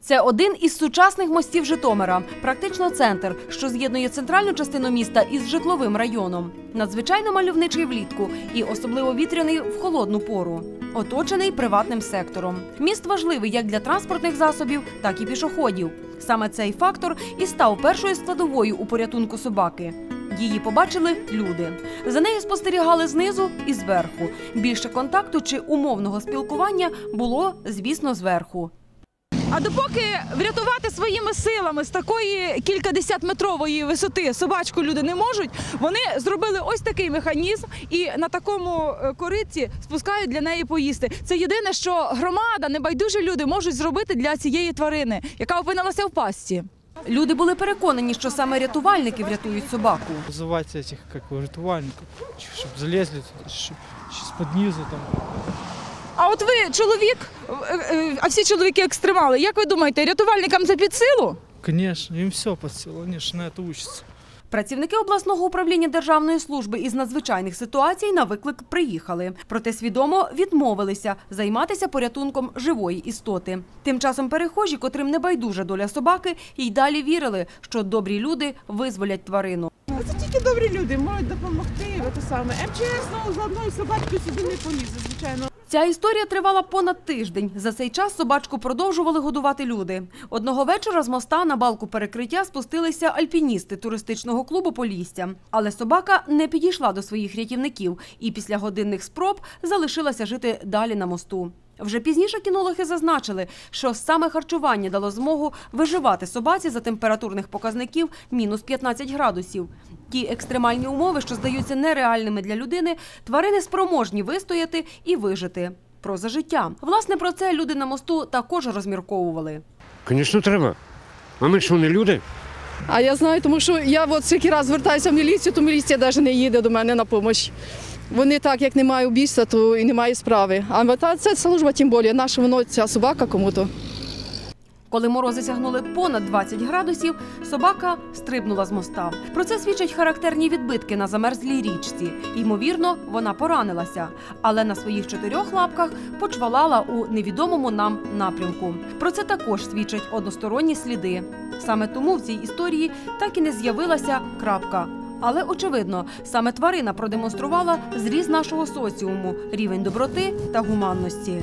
Це один із сучасних мостів Житомира, практично центр, що з'єднує центральну частину міста із житловим районом. Надзвичайно мальовничий влітку і особливо вітряний в холодну пору. Оточений приватним сектором. Міст важливий як для транспортних засобів, так і пішоходів. Саме цей фактор і став першою складовою у порятунку собаки. Її побачили люди. За нею спостерігали знизу і зверху. Більше контакту чи умовного спілкування було, звісно, зверху. А допоки врятувати своїми силами з такої кількадесятметрової висоти собачку люди не можуть, вони зробили ось такий механізм і на такому е, кориці спускають для неї поїсти. Це єдине, що громада, небайдужі люди можуть зробити для цієї тварини, яка опинилася в пастці. Люди були переконані, що саме рятувальники врятують собаку. Вызывать этих, как его, ритуальников, чтобы залезли туда, чтоб из-под низу там. А от ви чоловік, е, е, а всі чоловіки екстремали. Як ви думаєте, рятувальникам це під силу? Конечно, им все под силу, они же на это учатся. Працівники обласного управління Державної служби із надзвичайних ситуацій на виклик приїхали, проте свідомо відмовилися займатися порятунком живої істоти. Тим часом перехожі, котрим не байдужа доля собаки, й далі вірили, що добрі люди визволять тварину. Це тільки добрі люди можуть допомогти. Те саме МЧС ну, з одної собачки сюди не полізе, звичайно. Ця історія тривала понад тиждень. За цей час собачку продовжували годувати люди. Одного вечора з моста на балку перекриття спустилися альпіністи туристичного клубу Полістя. Але собака не підійшла до своїх рятівників і після годинних спроб залишилася жити далі на мосту. Вже пізніше кінологи зазначили, що саме харчування дало змогу виживати собаці за температурних показників мінус 15 градусів. Ті екстремальні умови, що здаються нереальними для людини, тварини спроможні вистояти і вижити. Про за життя. Власне, про це люди на мосту також розмірковували. Звісно, треба. А ми що, не люди? А я знаю, тому що я от скільки раз звертаюся в міліцію, то міліція навіть не їде до мене на допомогу. Вони так, як немає убійства, то і немає справи. А це служба тим більше, наша воно ця собака кому-то. Коли морози сягнули понад 20 градусів, собака стрибнула з моста. Про це свідчать характерні відбитки на замерзлій річці. Ймовірно, вона поранилася, але на своїх чотирьох лапках почвалала у невідомому нам напрямку. Про це також свідчать односторонні сліди. Саме тому в цій історії так і не з'явилася крапка. Але очевидно, саме тварина продемонструвала зріз нашого соціуму, рівень доброти та гуманності.